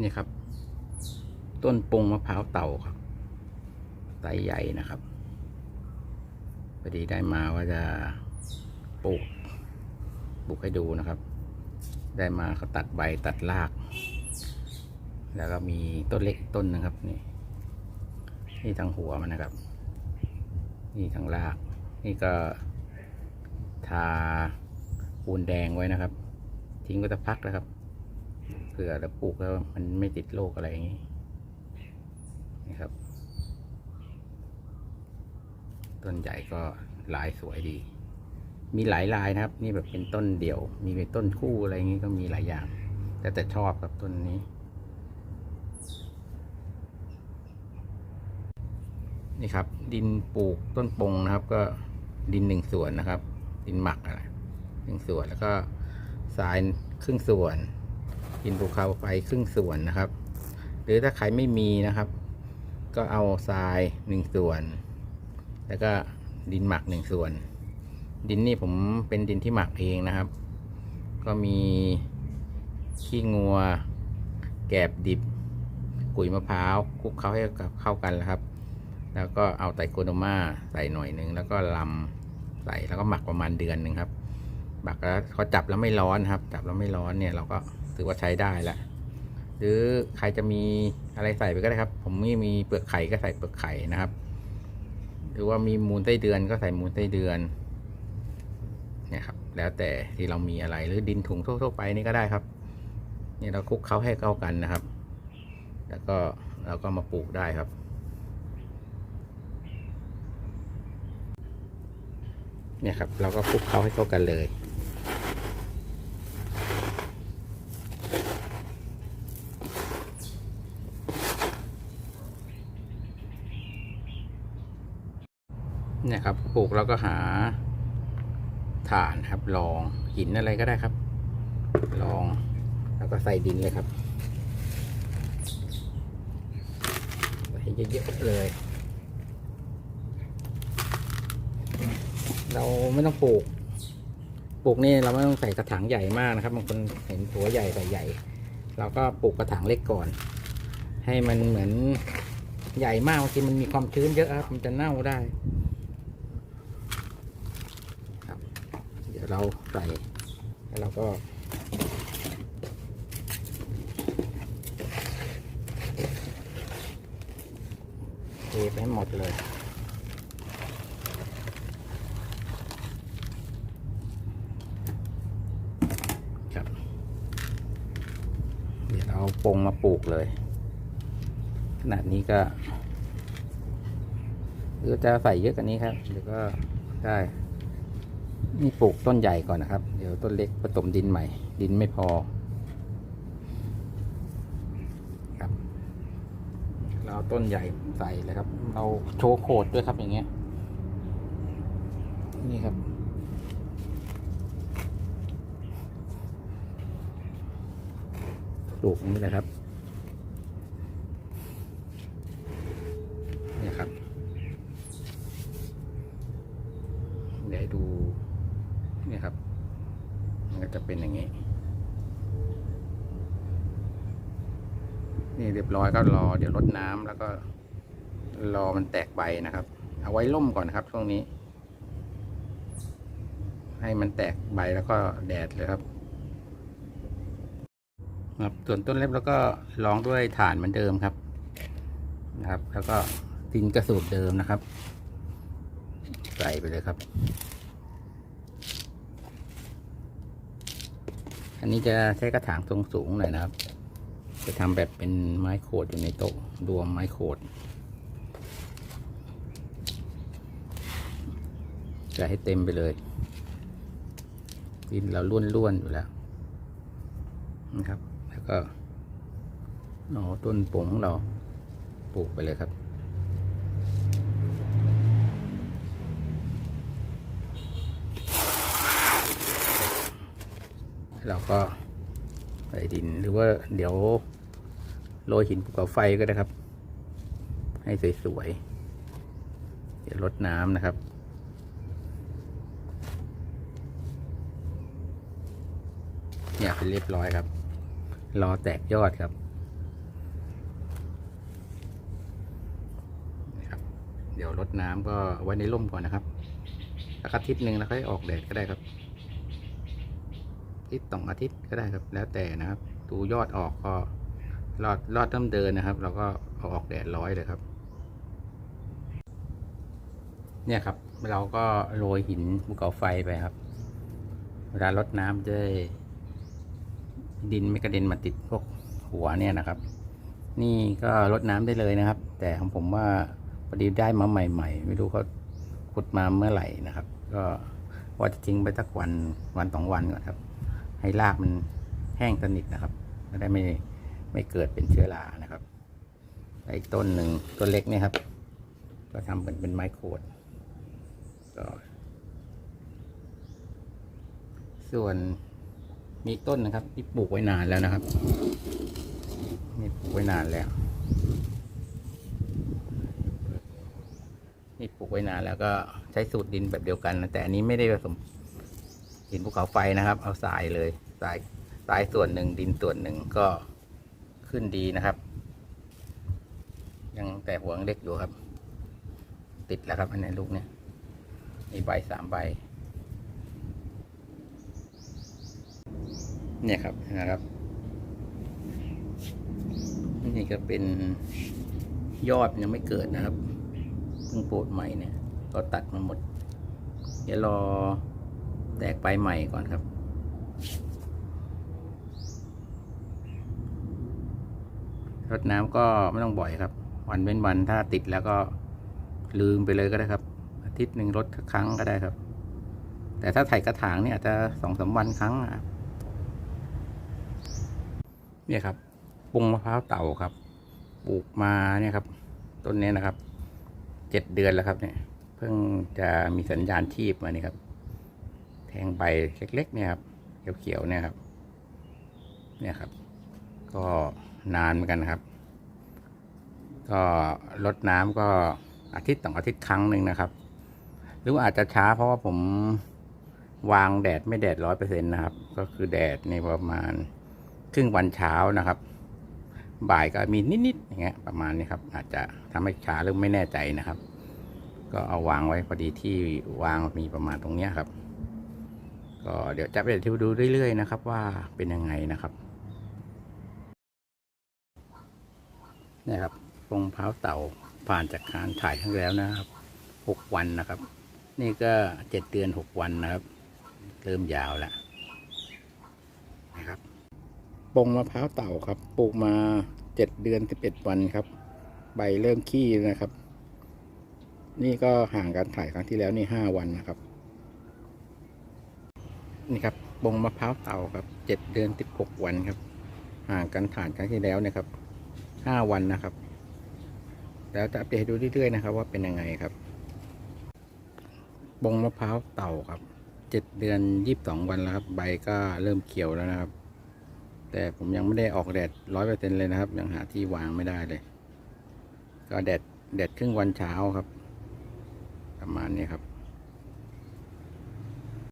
นี่ครับ ต้นปงมะพร้าวเต่าครับไซส์ใหญ่นะครับพอดีได้มาว่าจะปลูกปลูกให้ดูนะครับ ได้มาเขาตัดใบตัดราก แล้วก็มีต้นเล็กต้นนะครับนี่นี่ทางหัวมันนะครับ นี่ทางราก นี่ก็ทาปูนแดงไว้นะครับ ทิ้งไว้สักพักนะครับ เผื่อเราปลูกแล้วมันไม่ติดโรคอะไรอย่างนี้นี่ครับ ต้นใหญ่ก็ลายสวยดี มีหลายลายนะครับ นี่แบบเป็นต้นเดี่ยว มีเป็นต้นคู่อะไรอย่างนี้ก็มีหลายอย่าง แต่แต่ชอบครับต้นนี้ นี่ครับ ดินปลูกต้นปงนะครับ ก็ดินหนึ่งส่วนนะครับ ดินหมักอะไรหนึ่งส่วนแล้วก็ทรายครึ่งส่วน ดินภูเขาไฟครึ่งส่วนนะครับ หรือถ้าใครไม่มีนะครับ ก็เอาทรายหนึ่งส่วน แล้วก็ดินหมักหนึ่งส่วน ดินนี่ผมเป็นดินที่หมักเองนะครับ ก็มีขี้งัว แกบดิบกุยมะพร้าวคลุกเข้าให้เข้ากันแล้วครับ แล้วก็เอาไตโคโดมาใส่หน่อยหนึง แล้วก็ลำใส่แล้วก็หมักประมาณเดือนหนึ่งครับหมักแล้วเขาจับแล้วไม่ร้อนครับ จับแล้วไม่ร้อนเนี่ยเราก็ ถือว่าใช้ได้แล้วหรือใครจะมีอะไรใส่ไปก็ได้ครับ ผมมีมีเปลือกไข่ก็ใส่เปลือกไข่นะครับ หรือว่ามีมูลไส้เดือนก็ใส่มูลไส้เดือนเนี่ยครับ แล้วแต่ที่เรามีอะไรหรือดินถุงทั่วๆไปนี่ก็ได้ครับ เนี่ยเราคลุกเขาให้เข้ากันนะครับ แล้วก็เราก็มาปลูกได้ครับเนี่ยครับ เราก็คลุกเขาให้เข้ากันเลย เครับปลูกแล้วก็หาฐานครับรองหินอะไรก็ได้ครับรองแล้วก็ใส่ดินเลยครับใส่เยอะๆเลย เราไม่ต้องปลูกปลูกนี่เราไม่ต้องใส่กระถางใหญ่มากนะครับบางคนเห็นตัวใหญ่ใส่ใหญ่ เราก็ปลูกกระถางเล็กก่อน ให้มันเหมือนใหญ่มากบางทีมันมีความชื้นเยอะครับมันจะเน่าได้ ครับ เราใส่แล้วเราก็เทไปให้หมดเลยครับเดี๋ยวเราปงมาปลูกเลย ขนาดนี้ก็หรือจะใส่เยอะกว่านี้ครับเดี๋ยวก็ได้ นี่ปลูกต้นใหญ่ก่อนนะครับ เดี๋ยวต้นเล็กผสมดินใหม่ ดินไม่พอครับ เราต้นใหญ่ใส่เลยครับ เราโชว์โคดด้วยครับอย่างเงี้ย นี่ครับปลูกงนี้แหละครับ เนี่ยครับ เดี๋ยวให้ดู เนี่ยครับ มันก็ จะเป็นอย่างนี้ นี่เรียบร้อยก็รอ เดี๋ยวรดน้ำแล้วก็ รอมันแตกใบนะครับ เอาไว้ล่มก่อนนะครับ ช่วงนี้ ให้มันแตกใบแล้วก็แดดเลยครับครับส่วนต้นเล็บแล้วก็รองด้วยฐานเหมือนเดิมครับนะครับ แล้วก็ดินกระสูตรเดิมนะครับ ใส่ไปเลยครับ อันนี้จะใช้กระถางทรงสูงหน่อยนะครับ จะทำแบบเป็นไม้โขดอยู่ในโต๊ะรวมไม้โขดจะให้เต็มไปเลยดินเราล้วนๆอยู่แล้วนะครับ แล้วก็เอาต้นปงเราปลูกไปเลยครับ เราก็ใส่ดินหรือว่าเดี๋ยวโรยหินภูเขาไฟก็ได้ครับ ให้สวยๆ เดี๋ยวลดน้ำนะครับ เนี่ยเป็นเรียบร้อยครับ รอแตกยอดครับเดี๋ยวลดน้ำก็ไว้ในร่มก่อนนะครับสักอาทิตย์หนึ่งแล้วค่อยออกแดดก็ได้ครับ ทิตย์สองอาทิตย์ก็ได้ครับ แล้วแต่นะครับ ดูยอดออกก็รอดรอดเริ่มเดินนะครับ เราก็เอาออกแดดร้อยเลยครับ เนี่ยครับ เราก็โรยหินภูเขาไฟไปครับ เวลารดน้ำจะได้ดินไม่กระเด็นมาติดพวกหัวเนี่ยนะครับ นี่ก็รดน้ำได้เลยนะครับ แต่ของผมว่าพอดีได้มาใหม่ ๆ ไม่รู้เขาขุดมาเมื่อไหร่นะครับ ก็ว่าจะทิ้งไปสักวันวันสองวันก่อนครับ ให้รากมันแห้งสนิทนะครับจะได้ไม่ไม่เกิดเป็นเชื้อรานะครับอีกต้นหนึ่งต้นเล็กเนี่ยครับ ก็ทำเป็นเป็นไม้โคดก็ส่วนมีต้นนะครับ ที่ปลูกไว้นานแล้วนะครับนี่ปลูกไว้นานแล้วนี่ปลูกไว้นานแล้วก็ใช้สูตรดินแบบเดียวกันนะแต่อันนี้ไม่ได้ผสม หินภูเขาไฟนะครับ เอาทรายเลยทรายทรายส่วนหนึ่งดินส่วนหนึ่งก็ขึ้นดีนะครับ ยังแต่หัวงเล็กอยู่ครับ ติดแล้วครับอันนี้ลูกเนี่ยมีใบสามใบเนี่ยครับนะครับ นี่ก็เป็นยอดยังไม่เกิดนะครับเพิ่งปลูกใหม่เนี่ย ก็ตัดมาหมด เดี๋ยวรอ แตกใบใหม่ก่อนครับ รดน้ำก็ไม่ต้องบ่อยครับ วันเว้นวันถ้าติดแล้วก็ลืมไปเลยก็ได้ครับ อาทิตย์หนึ่งรดครั้งก็ได้ครับ แต่ถ้าไถกระถางเนี่ยอาจจะสองสามวันครั้งอะเนี่ยครับปรุงมะพร้าวเต่าครับ ปลูกมาเนี่ยครับ ต้นนี้นะครับ เจ็ดเดือนแล้วครับเนี่ย เพิ่งจะมีสัญญาณชีพมานี่ครับ แทงใบเล็กๆเนี่ยครับเขียวๆเนี่ยครับ เนี่ยครับ ก็นานเหมือนกันครับ ก็ลดน้ำก็อาทิตย์สองอาทิตย์ครั้งหนึ่งนะครับ หรืออาจจะช้าเพราะว่าผมวางแดดไม่แดดร้อยเปอร์เซ็นต์นะครับ ก็คือแดดในประมาณครึ่งวันเช้านะครับ บ่ายก็มีนิดๆอย่างเงี้ยประมาณนี้ครับ อาจจะทำให้ช้าหรือไม่แน่ใจนะครับ ก็เอาวางไว้พอดีที่วางมีประมาณตรงเนี้ยครับ ก็เดี๋ยวจะไปดูเรื่อยๆนะครับ ว่าเป็นยังไงนะครับนี่ครับปงเผาเต่าผ่านจากการถ่ายครั้งแล้วนะครับหกวันนะครับ นี่ก็เจ็ดเดือนหกวันนะครับ เริ่มยาวแล้วนะครับปงมะพร้าวเต่าครับ ปลูกมาเจ็ดเดือนสิบเอ็ดวันครับ ใบเริ่มขี้นะครับ นี่ก็ห่างกันถ่ายครั้งที่แล้วนี่ห้าวันนะครับ นี่ครับปงมะพร้าวเต่าครับเจ็ดเดือนสิบหกวันครับ ห่างกันถ่ายครั้งที่แล้วเนะครับห้าวันนะครับ แล้วจะอัปเดตให้ดูเรื่อยๆนะครับ ว่าเป็นยังไงครับบงมะพร้าวเต่าครับเจ็ดเดือนยี่สิบสองวันแล้วครับ ใบก็เริ่มเขียวแล้วนะครับ แต่ผมยังไม่ได้ออกแดดร้อยเปอร์เซ็นเลยนะครับ ยังหาที่วางไม่ได้เลย ก็แดดแดดครึ่งวันเช้าครับ ประมาณนี้ครับ